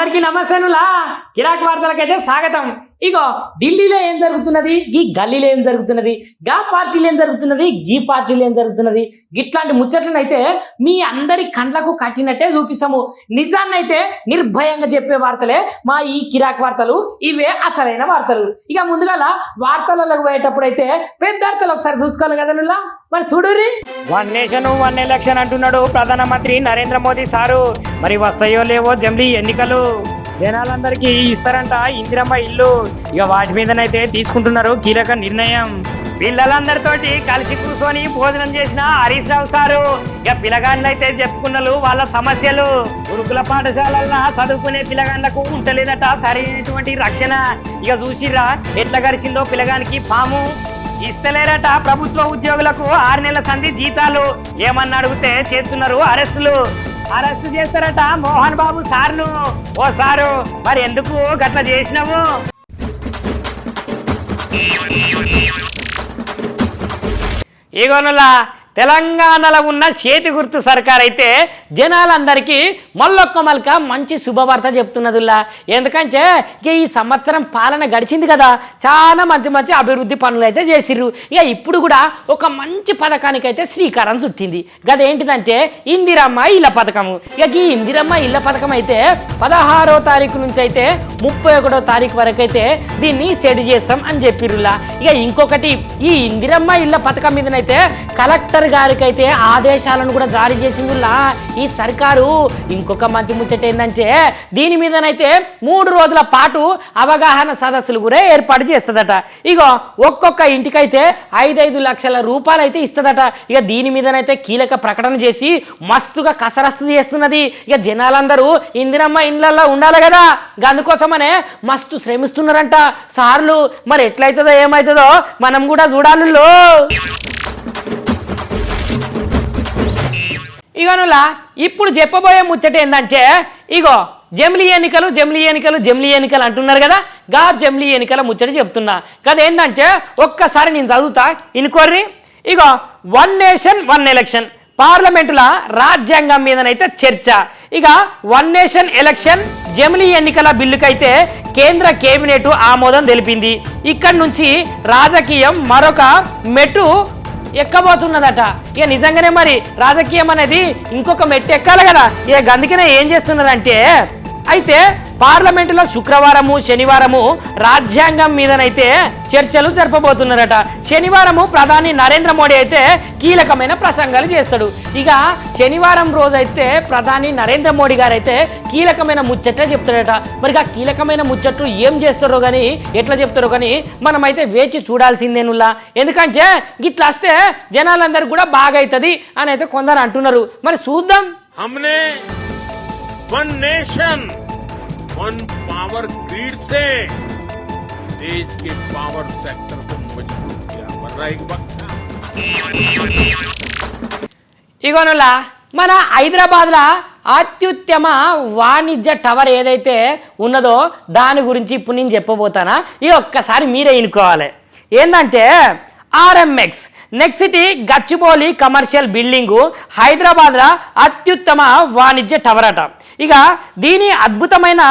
అందరికీ నమస్తేనులా కిరాక్ వార్తలకైతే స్వాగతం. ఇగో ఢిల్లీలో ఏం జరుగుతున్నది? ఈ గల్లీలో ఏం జరుగుతున్నది? గా పార్టీలు ఏం జరుగుతున్నది? గీ పార్టీలు ఏం జరుగుతున్నది? ఇట్లాంటి ముచ్చట్లనైతే మీ అందరి కండ్లకు కట్టినట్టే చూపిస్తాము. నిజాన్నైతే నిర్భయంగా చెప్పే వార్తలే మా ఈ కిరాక్ వార్తలు. ఇవే అసలైన వార్తలు. ఇక ముందుగాల వార్తలలోకి పోయేటప్పుడు అయితే పెద్దార్తలు ఒకసారి చూసుకోవాలి కదా మరి చూడురి వన్ నేషన్ వన్ ఎలక్షన్ అంటున్నాడు ప్రధానమంత్రి నరేంద్ర మోదీ సారు. మరి వస్తాయో లేవో జమ్లీ ఎన్నికలు? జనాలందరికీ ఇస్తారంట. ఇందిరమ్మ ఇల్లు. ఇక వాటి మీదనైతే తీసుకుంటున్నారు కీలక నిర్ణయం. పిల్లలందరితోటి కలిసి కూర్చొని భోజనం చేసిన హరీష్ రావు సారు. ఇక పిల్లగాళ్ళైతే చెప్పుకున్నారు వాళ్ళ సమస్యలు. గురుకుల పాఠశాలల చదువుకునే పిల్లగాళ్ళకు ఉంటలేదట సరైనటువంటి రక్షణ. ఇక చూసిరా ఎట్లా గడిచిందో పిల్లగానికి పాము ఇస్తలేరట ప్రభుత్వ ఉద్యోగులకు ఆరు నెలల సంధి జీతాలు. ఏమన్నా అడిగితే చేస్తున్నారు అరెస్టులు. అరెస్ట్ చేస్తారట మోహన్ బాబు సార్ను. ఓ సారు మరి ఎందుకు గట్ల చేసినావు? ఇగోనులా తెలంగాణలో ఉన్న చేతి గుర్తు సర్కార్ అయితే జనాలందరికీ మళ్ళొక్క మల్క మంచి శుభవార్త చెప్తున్నదిలా ఎందుకంటే ఇక ఈ సంవత్సరం పాలన గడిచింది కదా చాలా మంచి మంచి అభివృద్ధి పనులు అయితే చేసిర్రు. ఇక ఇప్పుడు కూడా ఒక మంచి పథకానికి అయితే శ్రీకారం చుట్టింది. గదేంటిదంటే ఇందిరమ్మ ఇళ్ళ పథకము. ఇక ఈ ఇందిరమ్మ ఇళ్ళ పథకం అయితే పదహారో తారీఖు నుంచి అయితే ముప్పై ఒకటో తారీఖు వరకు అయితే దీన్ని సెట్ చేస్తాం అని చెప్పిర్రులా ఇక ఇంకొకటి ఈ ఇందిరమ్మ ఇళ్ళ పథకం మీదనైతే కలెక్టర్ గారికి అయితే ఆదేశాలను కూడా జారీ చేసిందిలా ఈ సర్కారు ఇంకొక మంచి ముచ్చట ఏంటంటే దీని మీదనైతే మూడు రోజుల పాటు అవగాహన సదస్సులు కూడా ఏర్పాటు చేస్తుందట. ఇగో ఒక్కొక్క ఇంటికైతే ఐదైదు లక్షల రూపాయలు అయితే ఇస్తుందట. ఇక దీని మీదనైతే కీలక ప్రకటన చేసి మస్తుగా కసరస్తు చేస్తున్నది. ఇక జనాలందరూ ఇందిరమ్మ ఇండ్లలో ఉండాలి కదా. అందుకోసమనే మస్తు శ్రమిస్తున్నారంట. సార్లు మరి ఎట్లయితుందో ఏమవుతుందో మనం కూడా చూడాలి ఇగోనులా ఇప్పుడు చెప్పబోయే ముచ్చట ఏంటంటే ఇగో జమిలీ ఎన్నికలు జమిలీ ఎన్నికలు జమిలీ ఎన్నికలు అంటున్నారు కదా గా జమిలీ ఎన్నికల ముచ్చట చెప్తున్నా. కదా ఏంటంటే ఒక్కసారి నేను చదువుతా ఇన్క్వైరీ ఇగో వన్ నేషన్ వన్ ఎలక్షన్ పార్లమెంటుల రాజ్యాంగం మీదనైతే చర్చ. ఇక వన్ నేషన్ ఎలక్షన్ జమిలీ ఎన్నికల బిల్లుకైతే కేంద్ర కేబినెట్ ఆమోదం తెలిపింది. ఇక్కడి నుంచి రాజకీయం మరొక మెట్టు ఎక్కబోతున్నదట. ఇక నిజంగానే మరి రాజకీయం అనేది ఇంకొక మెట్టు ఎక్కాలి కదా? ఇక అందుకనే ఏం చేస్తున్నదంటే అయితే పార్లమెంటులో శుక్రవారము శనివారము రాజ్యాంగం మీదనైతే చర్చలు జరపబోతున్నారట. శనివారము ప్రధాని నరేంద్ర మోడీ అయితే కీలకమైన ప్రసంగాలు చేస్తాడు. ఇక శనివారం రోజైతే ప్రధాని నరేంద్ర మోడీ గారు అయితే కీలకమైన ముచ్చట్లే చెప్తాడట. మరి ఆ కీలకమైన ముచ్చట్లు ఏం చేస్తారో కానీ ఎట్లా చెప్తారో కానీ మనమైతే వేచి చూడాల్సిందేనులా ఎందుకంటే గిట్లా వస్తే జనాలందరూ కూడా బాగా అవుతుంది అని అయితే కొందరు అంటున్నారు. మరి చూద్దాం. One nation one power grid से देश के पावर सेक्टर को मजबूत किया वरना एक वक्त था ఇగోనులా మన హైదరాబాద్లో అత్యుత్తమ వాణిజ్య టవర్ ఏదైతే ఉన్నదో దాని గురించి ఇప్పుడు నేను చెప్పబోతానా ఇది ఒక్కసారి మీరే ఎన్నుకోవాలి ఏంటంటే RMX Next city Gachibowli commercial building హైదరాబాద్లో అత్యుత్తమ వాణిజ్య టవర్ అట. ఇక దీని అద్భుతమైన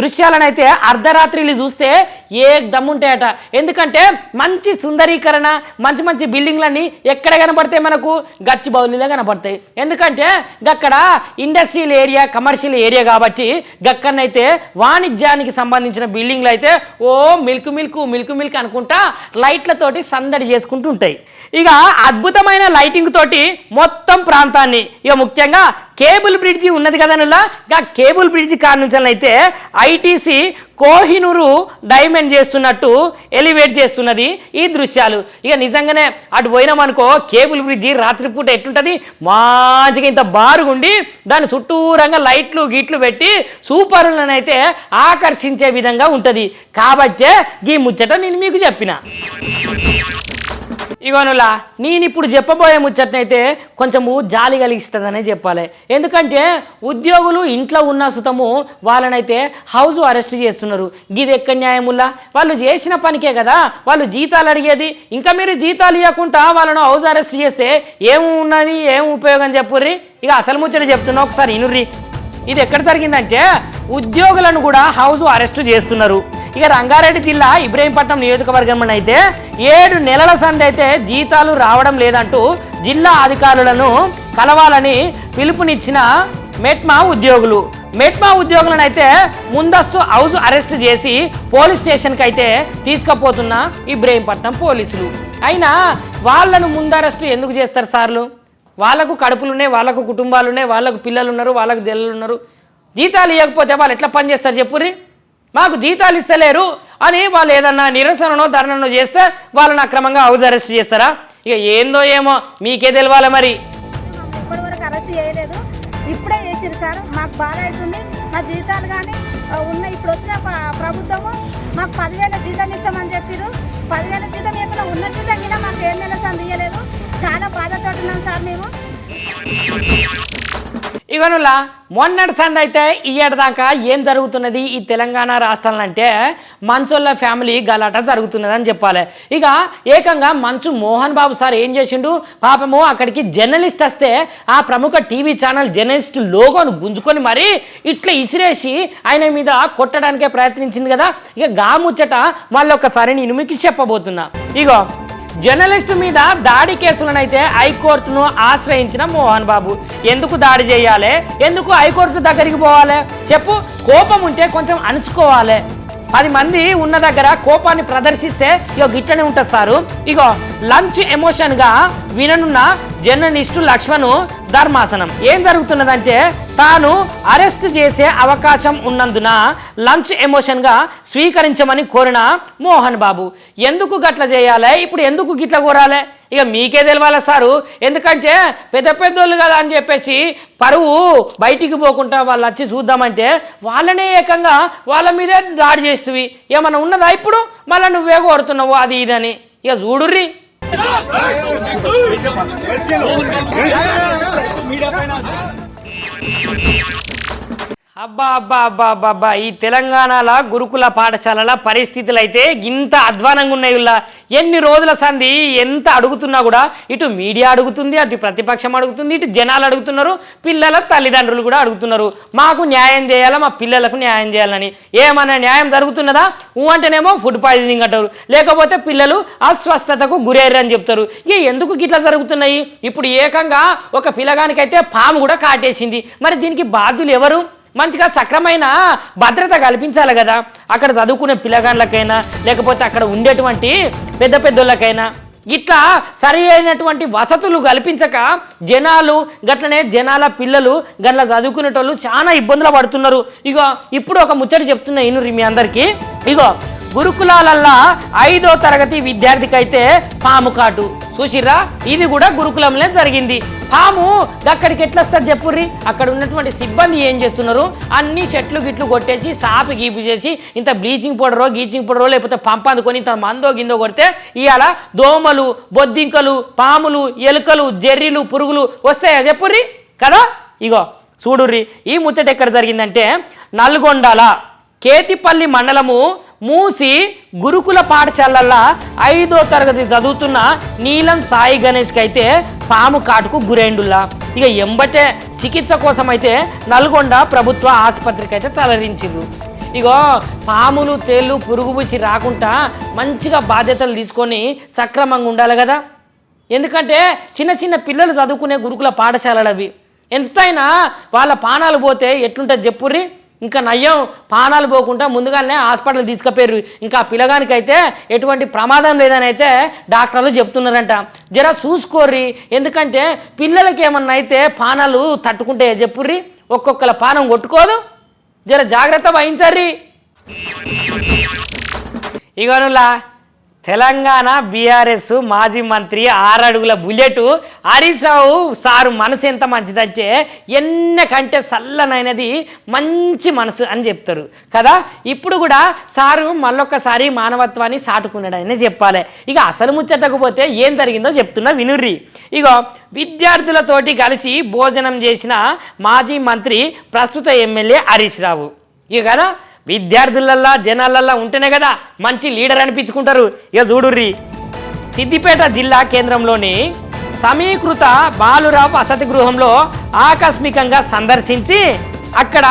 దృశ్యాలనైతే అర్ధరాత్రిలు చూస్తే ఏ దమ్ముంటాయట. ఎందుకంటే మంచి సుందరీకరణ మంచి మంచి బిల్డింగ్లన్నీ ఎక్కడ కనబడతాయి మనకు? గచ్చిబౌలిలో కనబడతాయి ఎందుకంటే గక్కడ ఇండస్ట్రియల్ ఏరియా కమర్షియల్ ఏరియా కాబట్టి గక్కనైతే వాణిజ్యానికి సంబంధించిన బిల్డింగ్లు అయితే ఓ మిల్క్ మిల్క్ మిల్క్ మిల్క్ అనుకుంటా లైట్లతోటి సందడి చేసుకుంటూ ఉంటాయి ఇక అద్భుతమైన లైటింగ్ తోటి మొత్తం ప్రాంతాన్ని ఇక ముఖ్యంగా కేబుల్ బ్రిడ్జి ఉన్నది కదా నుల్లా ఆ కేబుల్ బ్రిడ్జి కాడ నుంచి అయితే ఐటీసీ కోహినూరు డైమండ్ చేస్తున్నట్టు ఎలివేట్ చేస్తున్నది ఈ దృశ్యాలు. ఇక నిజంగానే అటు పోయినామనుకో కేబుల్ బ్రిడ్జి రాత్రిపూట ఎట్లుంటుంది? మంచిగా ఇంత బారుగుండి దాని చుట్టూరంగా లైట్లు గీట్లు పెట్టి సూపర్లనైతే ఆకర్షించే విధంగా ఉంటుంది. కాబట్టే ఈ ముచ్చట నేను మీకు చెప్పిన. ఇగోనులా నేను ఇప్పుడు చెప్పబోయే ముచ్చటనైతే కొంచెము జాలి కలిగిస్తుందనే చెప్పాలి. ఎందుకంటే ఉద్యోగులు ఇంట్లో ఉన్న సుతము వాళ్ళనైతే హౌస్ అరెస్ట్ చేస్తున్నారు. గిది ఎక్కడ న్యాయముల్లా వాళ్ళు చేసిన పనికే కదా? వాళ్ళు జీతాలు అడిగేది. ఇంకా మీరు జీతాలు ఇవ్వకుండా వాళ్ళను హౌస్ అరెస్ట్ చేస్తే ఏం ఉన్నది ఏం ఉపయోగం చెప్పుర్రి? ఇక అసలు ముచ్చట చెప్తున్నా ఒకసారి ఇనుర్రి. ఇది ఎక్కడ జరిగిందంటే ఉద్యోగులను కూడా హౌస్ అరెస్ట్ చేస్తున్నారు. ఇక రంగారెడ్డి జిల్లా ఇబ్రహీంపట్నం నియోజకవర్గం అయితే ఏడు నెలల సంది అయితే జీతాలు రావడం లేదంటూ జిల్లా అధికారులను కలవాలని పిలుపునిచ్చిన మెట్మా ఉద్యోగులు. మెట్మా ఉద్యోగులను అయితే ముందస్తు హౌస్ అరెస్ట్ చేసి పోలీస్ స్టేషన్కి అయితే తీసుకుపోతున్న ఇబ్రహీంపట్నం పోలీసులు. అయినా వాళ్ళను ముందు ఎందుకు చేస్తారు సార్లు? వాళ్ళకు కడుపులు ఉన్నాయి వాళ్ళకు కుటుంబాలు ఉన్నాయి వాళ్ళకు పిల్లలు ఉన్నారు వాళ్ళకు జల్లలు ఉన్నారు జీతాలు ఇవ్వకపోతే వాళ్ళు ఎట్లా పని చేస్తారు మాకు జీతాలు ఇస్తలేరు అని వాళ్ళు ఏదన్నా నిరసననో ధర్ననో చేస్తే వాళ్ళని అక్రమంగా హౌస్ అరెస్ట్ చేస్తారా? ఇక ఏందో ఏమో మీకే తెలియాలి మరి. ఇప్పటి అరెస్ట్ చేయలేదు. ఇప్పుడే చేసిరు సార్. మాకు బాధ అవుతుంది. మా జీతాలు కానీ ఉన్న ఇప్పుడు వచ్చిన ప్రభుత్వము మాకు పదివేల జీతం ఇస్తామని చెప్పారు పదివేల జీతం ఇవ్వకుండా ఉన్న జీతం కూడా మాకు ఏడు నెల సంది చాలా బాధతో ఉన్నాం సార్ మేము. ఇగనులా మొన్నటి సంది అయితే ఈ దాకా ఏం జరుగుతున్నది ఈ తెలంగాణ రాష్ట్రంలో అంటే మంచోళ్ళ ఫ్యామిలీ గలాట జరుగుతున్నది అని చెప్పాలి. ఇక ఏకంగా మంచు మోహన్ బాబు సార్ ఏం చేసిండు? పాపము అక్కడికి జర్నలిస్ట్ వస్తే ఆ ప్రముఖ టీవీ ఛానల్ జర్నలిస్ట్ లోగోను గుంజుకొని మరీ ఇట్లా ఇసిరేసి ఆయన మీద కొట్టడానికే ప్రయత్నించింది కదా? ఇక గాముచ్చట మళ్ళీ ఒకసారి నేను మీకు చెప్పబోతున్నా. ఇగో. జర్నలిస్టు మీద దాడి కేసులనైతే హైకోర్టును ఆశ్రయించిన మోహన్ బాబు. ఎందుకు దాడి చేయాలి? ఎందుకు హైకోర్టు దగ్గరికి పోవాలి? చెప్పు కోపం ఉంటే కొంచెం అణుచుకోవాలి. పది మంది ఉన్న దగ్గర కోపాన్ని ప్రదర్శిస్తే ఇగో గిట్లనే ఉంటుంది సారు. ఇగో లంచ్ ఎమోషన్గా విననున్న జర్నలిస్టు లక్ష్మణ్ ధర్మాసనం. ఏం జరుగుతున్నదంటే తాను అరెస్ట్ చేసే అవకాశం ఉన్నందున లంచ్ ఎమోషన్గా స్వీకరించమని కోరిన మోహన్ బాబు. ఎందుకు గట్ల చేయాలి? ఇప్పుడు ఎందుకు గిట్ల కోరాలి? ఇక మీకే తెలవాలి సారు? ఎందుకంటే పెద్ద పెద్దోళ్ళు కదా అని చెప్పేసి పరువు బయటికి పోకుండా వాళ్ళు వచ్చి చూద్దామంటే వాళ్ళనే ఏకంగా వాళ్ళ మీదే దాడి చేస్తువి. ఏమన్నా ఉన్నదా ఇప్పుడు? మళ్ళీ నువ్వే కోరుతున్నావు అది ఇదని. ఇక చూడుర్రి. మీడియా పైన అబ్బా అబ్బా అబ్బా అబ్బా అబ్బా. ఈ తెలంగాణల గురుకుల పాఠశాలల పరిస్థితులు అయితే ఇంత అధ్వానంగా ఉన్నాయి ఎన్ని రోజుల సంధి ఎంత అడుగుతున్నా కూడా ఇటు మీడియా అడుగుతుంది అటు ప్రతిపక్షం అడుగుతుంది ఇటు జనాలు అడుగుతున్నారు పిల్లల తల్లిదండ్రులు కూడా అడుగుతున్నారు. మాకు న్యాయం చేయాలా మా పిల్లలకు న్యాయం చేయాలని. ఏమన్నా న్యాయం జరుగుతున్నదా? ఊ అంటేనేమో ఫుడ్ పాయిజనింగ్ అంటారు. లేకపోతే పిల్లలు అస్వస్థతకు గురయ్యారు అని చెప్తారు. ఇక ఎందుకు గిట్లా జరుగుతున్నాయి? ఇప్పుడు ఏకంగా ఒక పిల్లగానికైతే పాము కూడా కాటేసింది. మరి దీనికి బాధ్యులు ఎవరు? మంచిగా సక్రమైన భద్రత కల్పించాలి కదా. అక్కడ చదువుకునే పిల్లగాళ్ళకైనా లేకపోతే అక్కడ ఉండేటువంటి పెద్ద పెద్దోళ్ళకైనా. ఇట్లా సరి అయినటువంటి వసతులు కల్పించక జనాలు గట్లనే జనాల పిల్లలు గట్ల చదువుకునేటోళ్ళు చాలా ఇబ్బందులు పడుతున్నారు. ఇగో ఇప్పుడు ఒక ముచ్చట చెప్తున్నా ఇనురి మీ అందరికీ. ఇగో గురుకులాలల్లా ఐదో తరగతి విద్యార్థికి అయితే పాము కాటు. చూసిర్రా? ఇది కూడా గురుకులంలో జరిగింది. పాము అక్కడికి ఎట్లా వస్తారు చెప్పుర్రి? అక్కడ ఉన్నటువంటి సిబ్బంది ఏం చేస్తున్నారు? అన్ని చెట్లు గిట్లు కొట్టేసి సాపి గీపు చేసి ఇంత బ్లీచింగ్ పౌడరో గీచింగ్ పౌడరో లేకపోతే పంప అందుకొని ఇంత మందో గిందో కొడితే ఇవాళ దోమలు బొద్దింకలు పాములు ఎలుకలు జెర్రీలు పురుగులు వస్తాయా చెప్పుర్రి? కదా? ఇగో చూడుర్రి. ఈ ముచ్చట ఎక్కడ జరిగిందంటే నల్గొండాల కేతిపల్లి మండలము మూసి గురుకుల పాఠశాలల్లో ఐదో తరగతి చదువుతున్న నీలం సాయి గణేష్కి అయితే పాము కాటుకు గురైండుల్లా. ఇక ఎంబటే చికిత్స కోసం అయితే నల్గొండ ప్రభుత్వ ఆసుపత్రికి అయితే తరలించింది ఇగో పాములు తేళ్ళు పురుగు పూసి రాకుండా మంచిగా బాధ్యతలు తీసుకొని సక్రమంగా ఉండాలి కదా. ఎందుకంటే చిన్న చిన్న పిల్లలు చదువుకునే గురుకుల పాఠశాలలు అవి. ఎంతైనా వాళ్ళ పానాలు పోతే ఎట్లుంటుంది చెప్పుర్రి? ఇంకా నయ్యం పానాలు పోకుండా ముందుగానే హాస్పిటల్ తీసుకుపోయారు. ఇంకా పిల్లగానికైతే ఎటువంటి ప్రమాదం లేదని అయితే డాక్టర్లు చెప్తున్నారంట. జర చూసుకోర్రి. ఎందుకంటే పిల్లలకి ఏమన్నా అయితే పానాలు తట్టుకుంటే చెప్పుర్రి. ఒక్కొక్కల పానం కొట్టుకోదు. జర జాగ్రత్త వహించర్రి. ఇగనులా తెలంగాణ బీఆర్ఎస్ మాజీ మంత్రి ఆరడుగుల బుల్లెట్ హరీష్ రావు సారు మనసు ఎంత మంచిదంటే ఎన్నకంటే చల్లనైనది మంచి మనసు అని చెప్తారు. కదా? ఇప్పుడు కూడా సారు మళ్ళొక్కసారి మానవత్వాన్ని సాటుకున్నాడని చెప్పాలి. ఇక అసలు ముచ్చటకు పోతే ఏం జరిగిందో చెప్తున్నా వినుర్రి. ఇగో విద్యార్థులతోటి కలిసి భోజనం చేసిన మాజీ మంత్రి ప్రస్తుత ఎమ్మెల్యే హరీష్ రావు. ఇక కదా? విద్యార్థులల్లా జనాలల్లా ఉంటేనే కదా మంచి లీడర్ అనిపించుకుంటారు. ఇక చూడుర్రి. సిద్దిపేట జిల్లా కేంద్రంలోని సమీకృత బాలురావు వసతి గృహంలో ఆకస్మికంగా సందర్శించి అక్కడ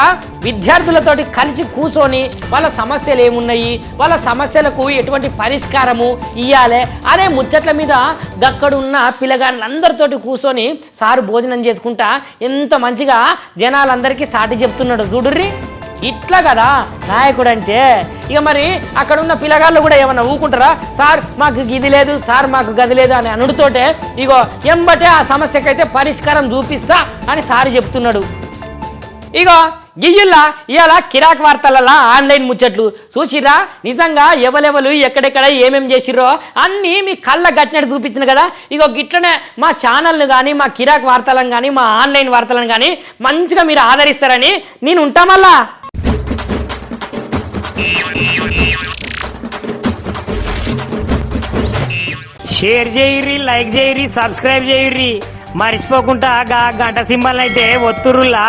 విద్యార్థులతోటి కలిసి కూర్చొని వాళ్ళ సమస్యలు ఏమున్నాయి? వాళ్ళ సమస్యలకు ఎటువంటి పరిష్కారము ఇయ్యాలి? అనే ముచ్చట్ల మీద గక్కడున్న పిల్లగాళ్ళందరితోటి కూర్చొని సారు భోజనం చేసుకుంటా ఎంత మంచిగా జనాలందరికీ సాటి చెప్తున్నాడు చూడుర్రి. ఇట్లా కదా? నాయకుడు అంటే ఇక మరి అక్కడ ఉన్న పిల్లగాళ్ళు కూడా ఏమన్నా ఊకుంటారా? సార్ మాకు ఇది లేదు సార్ మాకు గది లేదు అని అనుడుతోటే ఇగో ఎంబటే ఆ సమస్యకైతే పరిష్కారం చూపిస్తా అని సార్ చెప్తున్నాడు. ఇగో గియ్యుల్లా ఇవాళ కిరాక్ వార్తలలా ఆన్లైన్ ముచ్చట్లు. చూసిరా నిజంగా ఎవలెవలు ఎక్కడెక్కడ ఏమేం చేసిర్రో అన్నీ మీ కళ్ళ గట్టినట్టు చూపించిన కదా? ఇగో గిట్లనే మా ఛానల్ను కానీ మా కిరాక్ వార్తలను కానీ మా ఆన్లైన్ వార్తలను కానీ మంచిగా మీరు ఆదరిస్తారని నేను ఉంటామల్లా? షేర్ చేయర్రి లైక్ చేయర్రి సబ్స్క్రైబ్ చేయర్రి. మర్చిపోకుండా గా గంట సింబల్ అయితే ఒత్తురులా